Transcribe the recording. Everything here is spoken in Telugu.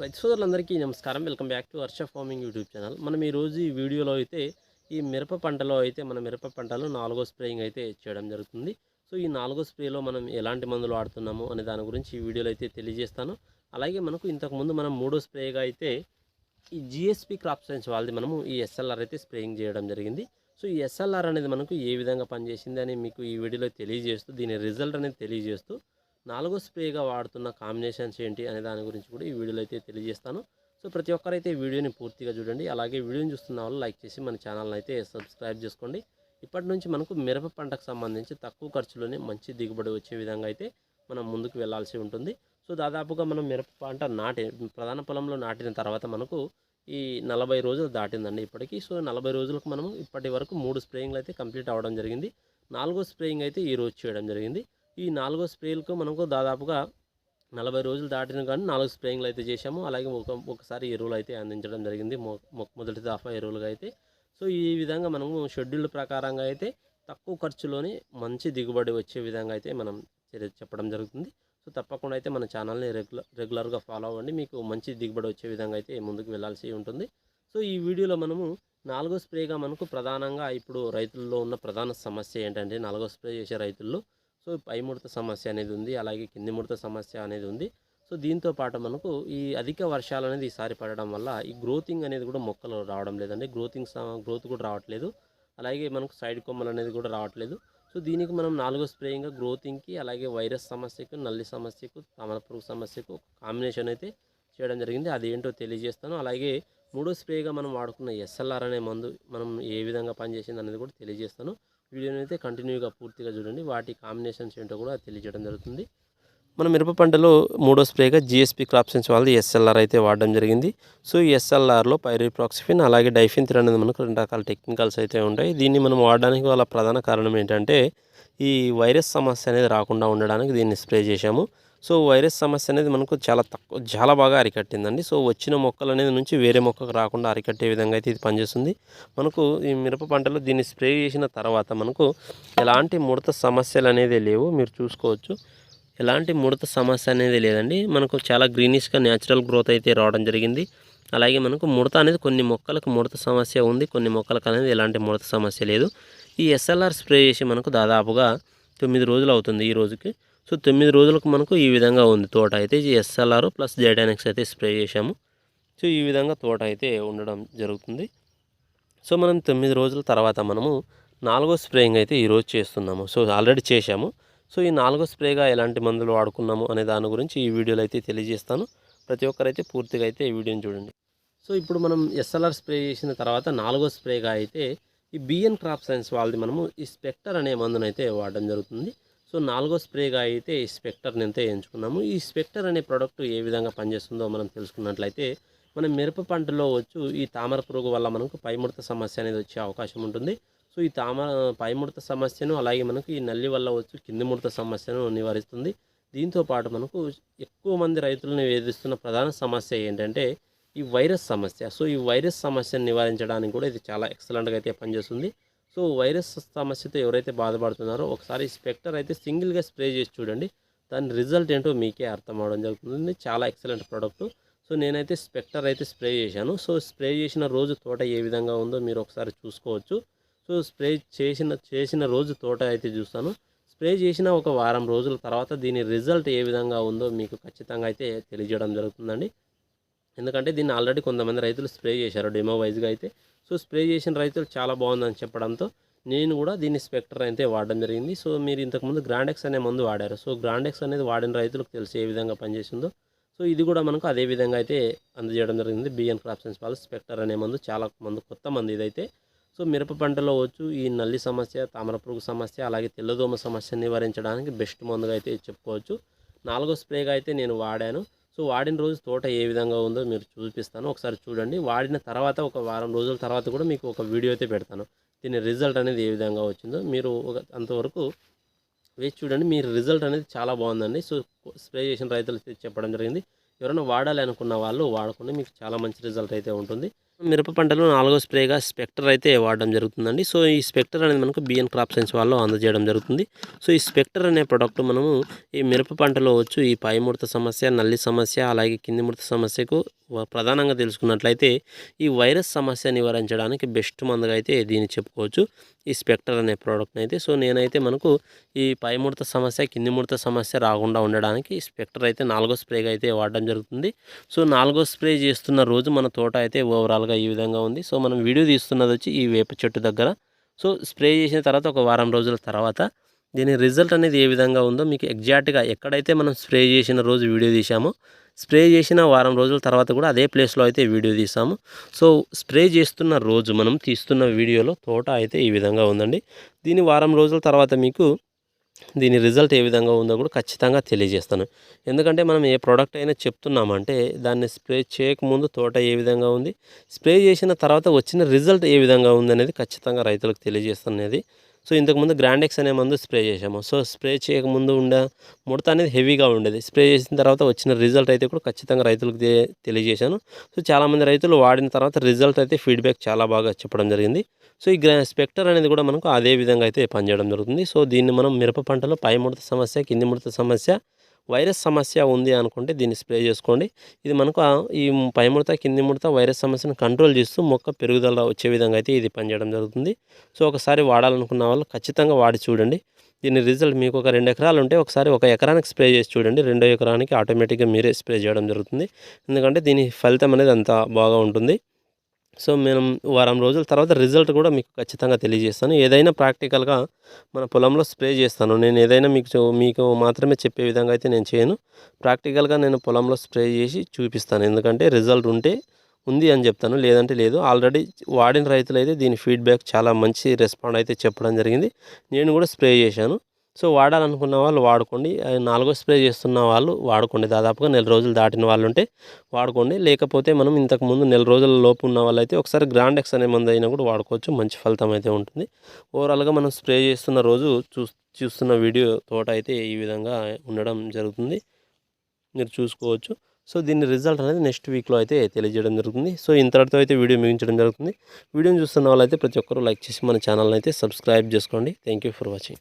రైతు సోదరులందరికీ నమస్కారం. Welcome back to Varsha farming YouTube channel. మనం ఈరోజు ఈ వీడియోలో అయితే ఈ మిరప పంటలో అయితే మన మిరప పంటలో నాలుగో స్ప్రేయింగ్ అయితే చేయడం జరుగుతుంది. సో ఈ నాలుగో స్ప్రేలో మనం ఎలాంటి మందులు వాడుతున్నాము అనే దాని గురించి ఈ వీడియోలో అయితే తెలియజేస్తాను. అలాగే మనకు ఇంతకుముందు మనం మూడో స్ప్రేగా అయితే ఈ జిఎస్పి క్రాప్ సైన్స్ వాళ్ళది మనము ఈ ఎస్ఎల్ఆర్ అయితే స్ప్రేయింగ్ చేయడం జరిగింది. సో ఈ ఎస్ఎల్ఆర్ అనేది మనకు ఏ విధంగా పనిచేసింది అని మీకు ఈ వీడియోలో తెలియజేస్తూ దీని రిజల్ట్ అనేది తెలియజేస్తూ నాలుగో స్ప్రేగా వాడుతున్న కాంబినేషన్స్ ఏంటి అనే దాని గురించి కూడా ఈ వీడియోలో అయితే తెలియజేస్తాను. సో ప్రతి ఒక్కరైతే వీడియోని పూర్తిగా చూడండి. అలాగే వీడియోని చూస్తున్న వాళ్ళు లైక్ చేసి మన ఛానల్ని అయితే సబ్స్క్రైబ్ చేసుకోండి. ఇప్పటి నుంచి మనకు మిరప పంటకు సంబంధించి తక్కువ ఖర్చులోనే మంచి దిగుబడి వచ్చే విధంగా అయితే మనం ముందుకు వెళ్ళాల్సి ఉంటుంది. సో దాదాపుగా మనం మిరప పంట నాటి ప్రధాన పొలంలో నాటిన తర్వాత మనకు ఈ నలభై రోజులు దాటిందండి ఇప్పటికీ. సో నలభై రోజులకు మనం ఇప్పటి వరకు మూడు స్ప్రేయింగ్లు అయితే కంప్లీట్ అవ్వడం జరిగింది. నాలుగో స్ప్రేయింగ్ అయితే ఈరోజు చేయడం జరిగింది. ఈ నాలుగో స్ప్రేలకు మనకు దాదాపుగా నలభై రోజులు దాటిన కానీ నాలుగు స్ప్రేయింగ్లు అయితే చేశాము. అలాగే ఒక ఒకసారి ఎరువులు అయితే అందించడం జరిగింది. మొ మొదటి దఫా ఎరువులుగా అయితే. సో ఈ విధంగా మనము షెడ్యూల్ ప్రకారంగా అయితే తక్కువ ఖర్చులోనే మంచి దిగుబడి వచ్చే విధంగా అయితే మనం చెప్పడం జరుగుతుంది. సో తప్పకుండా అయితే మన ఛానల్ని రెగ్యులర్ రెగ్యులర్గా ఫాలో అవ్వండి. మీకు మంచి దిగుబడి వచ్చే విధంగా అయితే ముందుకు వెళ్ళాల్సి ఉంటుంది. సో ఈ వీడియోలో మనము నాలుగో స్ప్రేగా మనకు ప్రధానంగా ఇప్పుడు రైతుల్లో ఉన్న ప్రధాన సమస్య ఏంటంటే నాలుగో స్ప్రే చేసే రైతుల్లో సో పై ముడత సమస్య అనేది ఉంది అలాగే కింది ముడత సమస్య అనేది ఉంది. సో దీంతో పాటు మనకు ఈ అధిక వర్షాలు అనేది ఈసారి పడడం వల్ల ఈ గ్రోతింగ్ అనేది కూడా మొక్కలు రావడం లేదండి. గ్రోతింగ్ గ్రోత్ కూడా రావట్లేదు. అలాగే మనకు సైడ్ కొమ్మలు అనేది కూడా రావట్లేదు. సో దీనికి మనం నాలుగో స్ప్రేయింగ్గా గ్రోతింగ్కి అలాగే వైరస్ సమస్యకు నల్లి సమస్యకు తమలపురుగు సమస్యకు ఒక కాంబినేషన్ అయితే చేయడం జరిగింది. అది ఏంటో తెలియజేస్తాను. అలాగే మూడో స్ప్రేగా మనం వాడుకున్న ఎస్ఎల్ఆర్ అనే మందు మనం ఏ విధంగా పనిచేసింది అనేది కూడా తెలియజేస్తాను. వీడియోని అయితే కంటిన్యూగా పూర్తిగా చూడండి. వాటి కాంబినేషన్స్ ఏంటో కూడా తెలియజేయడం జరుగుతుంది. మన మిరప పంటలో మూడో స్ప్రేగా జిఎస్పి క్రాప్ సైన్స్ వాళ్ళది ఎస్ఎల్ఆర్ అయితే వాడడం జరిగింది. సో ఈ ఎస్ఎల్ఆర్లో పైరిప్రాక్సిఫిన్ అలాగే డైఫిన్ అనేది మనకు రెండు రకాల టెక్నికల్స్ అయితే ఉంటాయి. దీన్ని మనం వాడడానికి వాళ్ళ ప్రధాన కారణం ఏంటంటే ఈ వైరస్ సమస్య అనేది రాకుండా ఉండడానికి దీన్ని స్ప్రే చేశాము. సో వైరస్ సమస్య అనేది మనకు చాలా తక్కువ చాలా బాగా అరికట్టిందండి. సో వచ్చిన మొక్కలు అనేది నుంచి వేరే మొక్కకు రాకుండా అరికట్టే విధంగా అయితే ఇది పనిచేస్తుంది. మనకు ఈ మిరప పంటలో దీన్ని స్ప్రే చేసిన తర్వాత మనకు ఎలాంటి ముడత సమస్యలు అనేది లేవు మీరు చూసుకోవచ్చు. ఎలాంటి ముడత సమస్య అనేది లేదండి. మనకు చాలా గ్రీనిష్గా న్యాచురల్ గ్రోత్ అయితే రావడం జరిగింది. అలాగే మనకు ముడత అనేది కొన్ని మొక్కలకు ముడత సమస్య ఉంది కొన్ని మొక్కలకు అనేది ఎలాంటి ముడత సమస్య లేదు. ఈ ఎస్ఎల్ఆర్ స్ప్రే చేసి మనకు దాదాపుగా తొమ్మిది రోజులు అవుతుంది ఈ రోజుకి. సో తొమ్మిది రోజులకు మనకు ఈ విధంగా ఉంది. తోట అయితే ఈ ఎస్ఎల్ఆర్ ప్లస్ జైడానిక్స్ అయితే స్ప్రే చేశాము. సో ఈ విధంగా తోట అయితే ఉండడం జరుగుతుంది. సో మనం తొమ్మిది రోజుల తర్వాత మనము నాలుగో స్ప్రేయింగ్ అయితే ఈరోజు చేస్తున్నాము. సో ఆల్రెడీ చేశాము. సో ఈ నాలుగో స్ప్రేగా ఎలాంటి మందులు వాడుకున్నాము అనే దాని గురించి ఈ వీడియోలో అయితే తెలియజేస్తాను. ప్రతి ఒక్కరైతే పూర్తిగా అయితే ఈ వీడియోని చూడండి. సో ఇప్పుడు మనం ఎస్ఎల్ఆర్ స్ప్రే చేసిన తర్వాత నాలుగో స్ప్రేగా అయితే ఈ బిఎన్ క్రాప్ సైన్స్ వాళ్ళది మనము ఈ స్పెక్టర్ అనే మందునైతే వాడడం జరుగుతుంది. సో నాలుగో స్ప్రేగా అయితే ఈ స్పెక్టర్ని ఎంత ఎంచుకున్నాము. ఈ స్పెక్టర్ అనే ప్రోడక్ట్ ఏ విధంగా పనిచేస్తుందో మనం తెలుసుకున్నట్లయితే మన మిరప పంటలో వచ్చు ఈ తామర పురుగు వల్ల మనకు పైముడత సమస్య అనేది వచ్చే అవకాశం ఉంటుంది. సో ఈ తామర పైముడత సమస్యను అలాగే మనకు ఈ నల్లి వల్ల వచ్చు కింది ముడత సమస్యను నివారిస్తుంది. దీంతో పాటు మనకు ఎక్కువ మంది రైతులను వేధిస్తున్న ప్రధాన సమస్య ఏంటంటే ఈ వైరస్ సమస్య. సో ఈ వైరస్ సమస్యను నివారించడానికి కూడా ఇది చాలా ఎక్సలెంట్గా అయితే పనిచేస్తుంది. సో వైరస్ సమస్యతో ఎవరైతే బాధపడుతున్నారో ఒకసారి స్పెక్టర్ అయితే సింగిల్గా స్ప్రే చేసి చూడండి. దాని రిజల్ట్ ఏంటో మీకే అర్థం అవడం జరుగుతుంది. చాలా ఎక్సలెంట్ ప్రోడక్ట్. సో నేనైతే స్పెక్టర్ అయితే స్ప్రే చేశాను. సో స్ప్రే చేసిన రోజు తోట ఏ విధంగా ఉందో మీరు ఒకసారి చూసుకోవచ్చు. సో స్ప్రే చేసిన చేసిన రోజు తోట అయితే చూస్తాను. స్ప్రే చేసిన ఒక వారం రోజుల తర్వాత దీని రిజల్ట్ ఏ విధంగా ఉందో మీకు ఖచ్చితంగా అయితే తెలియజేయడం జరుగుతుందండి. ఎందుకంటే దీన్ని ఆల్రెడీ కొంతమంది రైతులు స్ప్రే చేశారు డెమో వైజ్గా అయితే. సో స్ప్రే చేసిన రైతులు చాలా బాగుందని చెప్పడంతో నేను కూడా దీన్ని స్పెక్టర్ అయితే వాడడం జరిగింది. సో మీరు ఇంతకుముందు గ్రాండెక్స్ అనే మందు వాడారు. సో గ్రాండెక్స్ అనేది వాడిన రైతులకు తెలిసి ఏ విధంగా పనిచేసిందో. సో ఇది కూడా మనకు అదే విధంగా అయితే అందజేయడం జరిగింది. బిఎన్ క్రాప్ సైన్స్ వాళ్ళు స్పెక్టర్ అనే మందు చాలా మందు కొత్త మంది ఇదైతే. సో మిరప పంటలో వచ్చు ఈ నల్లి సమస్య తామర పురుగు సమస్య అలాగే తెల్లదోమ సమస్య నివారించడానికి బెస్ట్ మందుగా అయితే చెప్పుకోవచ్చు. నాలుగో స్ప్రేగా అయితే నేను వాడాను. సో వాడిన రోజు తోట ఏ విధంగా ఉందో మీరు చూపిస్తాను. ఒకసారి చూడండి. వాడిన తర్వాత ఒక వారం రోజుల తర్వాత కూడా మీకు ఒక వీడియో అయితే పెడతాను. దీని రిజల్ట్ అనేది ఏ విధంగా వచ్చిందో మీరు ఒక అంతవరకు వేసి చూడండి. మీ రిజల్ట్ అనేది చాలా బాగుందండి. సో స్ప్రే చేసిన రైతులు చెప్పడం జరిగింది. ఎవరైనా వాడాలి అనుకున్న వాళ్ళు వాడుకుంటే మీకు చాలా మంచి రిజల్ట్ అయితే ఉంటుంది. మిరప పంటలో నాలుగో స్ప్రేగా స్పెక్టర్ అయితే వాడడం జరుగుతుందండి. సో ఈ స్పెక్టర్ అనేది మనకు బిఎన్ క్రాప్ సైన్స్ వాళ్ళు అందజేయడం జరుగుతుంది. సో ఈ స్పెక్టర్ అనే ప్రోడక్ట్ మనము ఈ మిరప పంటలో వచ్చు ఈ పై ముడత సమస్య నల్లి సమస్య అలాగే కింది ముడత సమస్యకు ప్రధానంగా తెలుసుకున్నట్లయితే ఈ వైరస్ సమస్య నివారించడానికి బెస్ట్ మందుగా అయితే దీన్ని చెప్పుకోవచ్చు. ఈ స్పెక్టర్ అనే ప్రోడక్ట్ని అయితే సో నేనైతే మనకు ఈ పై ముడత సమస్య కింది ముడత సమస్య రాకుండా ఉండడానికి ఈ స్పెక్టర్ అయితే నాలుగో స్ప్రేగా అయితే వాడడం జరుగుతుంది. సో నాలుగో స్ప్రే చేస్తున్న రోజు మన తోట అయితే ఓవరాల్గా ఈ విధంగా ఉంది. సో మనం వీడియో తీస్తున్నది వచ్చి ఈ వేప చెట్టు దగ్గర. సో స్ప్రే చేసిన తర్వాత ఒక వారం రోజుల తర్వాత దీని రిజల్ట్ అనేది ఏ విధంగా ఉందో మీకు ఎగ్జాక్ట్గా ఎక్కడైతే మనం స్ప్రే చేసిన రోజు వీడియో తీసామో స్ప్రే చేసిన వారం రోజుల తర్వాత కూడా అదే ప్లేస్లో అయితే వీడియో తీసాము సో స్ప్రే చేస్తున్న రోజు మనం తీస్తున్న వీడియోలో తోట అయితే ఈ విధంగా ఉందండి. దీని వారం రోజుల తర్వాత మీకు దీని రిజల్ట్ ఏ విధంగా ఉందో కూడా ఖచ్చితంగా తెలియజేస్తాను. ఎందుకంటే మనం ఏ ప్రోడక్ట్ అయినా చెప్తున్నామంటే దాన్ని స్ప్రే చేయకముందు తోట ఏ విధంగా ఉంది స్ప్రే చేసిన తర్వాత వచ్చిన రిజల్ట్ ఏ విధంగా ఉంది అనేది ఖచ్చితంగా రైతులకు తెలియజేస్తున్నది సో ఇంతకుముందు గ్రాండెక్స్ అనే మందు స్ప్రే చేసాము సో స్ప్రే చేయకముందు ఉండే ముడత అనేది హెవీగా ఉండేది. స్ప్రే చేసిన తర్వాత వచ్చిన రిజల్ట్ అయితే కూడా ఖచ్చితంగా రైతులకు తెలియజేశాను. సో చాలామంది రైతులు వాడిన తర్వాత రిజల్ట్ అయితే ఫీడ్బ్యాక్ చాలా బాగా చెప్పడం జరిగింది. సో ఈ గ్రా స్పెక్టర్ అనేది కూడా మనకు అదే విధంగా అయితే పనిచేయడం జరుగుతుంది. సో దీన్ని మనం మిరప పంటలో పై ముడత సమస్య కింది ముడత సమస్య వైరస్ సమస్య ఉంది అనుకుంటే దీన్ని స్ప్రే చేసుకోండి. ఇది మనకు ఈ పై ముడత కింది ముడత వైరస్ సమస్యను కంట్రోల్ చేస్తూ మొక్క పెరుగుదల వచ్చే విధంగా అయితే ఇది పనిచేయడం జరుగుతుంది. సో ఒకసారి వాడాలనుకున్న వాళ్ళు ఖచ్చితంగా వాడి చూడండి. దీని రిజల్ట్ మీకు ఒక రెండు ఎకరాలు ఉంటే ఒకసారి ఒక ఎకరానికి స్ప్రే చేసి చూడండి. రెండో ఎకరానికి ఆటోమేటిక్గా మీరే స్ప్రే చేయడం జరుగుతుంది. ఎందుకంటే దీని ఫలితం అనేది అంత బాగా ఉంటుంది. సో మేము వారం రోజుల తర్వాత రిజల్ట్ కూడా మీకు ఖచ్చితంగా తెలియజేస్తాను. ఏదైనా ప్రాక్టికల్గా మన పొలంలో స్ప్రే చేస్తాను. నేను ఏదైనా మీకు మీకు మాత్రమే చెప్పే విధంగా అయితే నేను చేయను. ప్రాక్టికల్గా నేను పొలంలో స్ప్రే చేసి చూపిస్తాను. ఎందుకంటే రిజల్ట్ ఉంటే ఉంది అని చెప్తాను. లేదంటే లేదు. ఆల్రెడీ వాడిన రైతులు అయితే దీని ఫీడ్బ్యాక్ చాలా మంచి రెస్పాండ్ అయితే చెప్పడం జరిగింది. నేను కూడా స్ప్రే చేశాను. సో వాడాలనుకున్న వాళ్ళు వాడుకోండి. నాలుగో స్ప్రే చేస్తున్న వాళ్ళు వాడుకోండి. దాదాపుగా నెల రోజులు దాటిన వాళ్ళు ఉంటే వాడుకోండి. లేకపోతే మనం ఇంతకు ముందు నెల రోజుల లోపు ఉన్న వాళ్ళైతే ఒకసారి గ్రాండెక్స్ అనే మందు అయినా కూడా వాడుకోవచ్చు. మంచి ఫలితం అయితే ఉంటుంది. ఓవరాల్గా మనం స్ప్రే చేస్తున్న రోజు చూ చూస్తున్న వీడియో తోట అయితే ఈ విధంగా ఉండడం జరుగుతుంది. మీరు చూసుకోవచ్చు. సో దీని రిజల్ట్ అనేది నెక్స్ట్ వీక్లో అయితే తెలియజేయడం జరుగుతుంది. సో ఇంతటితో అయితే వీడియో ముగించడం జరుగుతుంది. వీడియోని చూస్తున్న వాళ్ళైతే ప్రతి ఒక్కరూ లైక్ చేసి మన ఛానల్ని అయితే సబ్స్క్రైబ్ చేసుకోండి. Thank you for watching.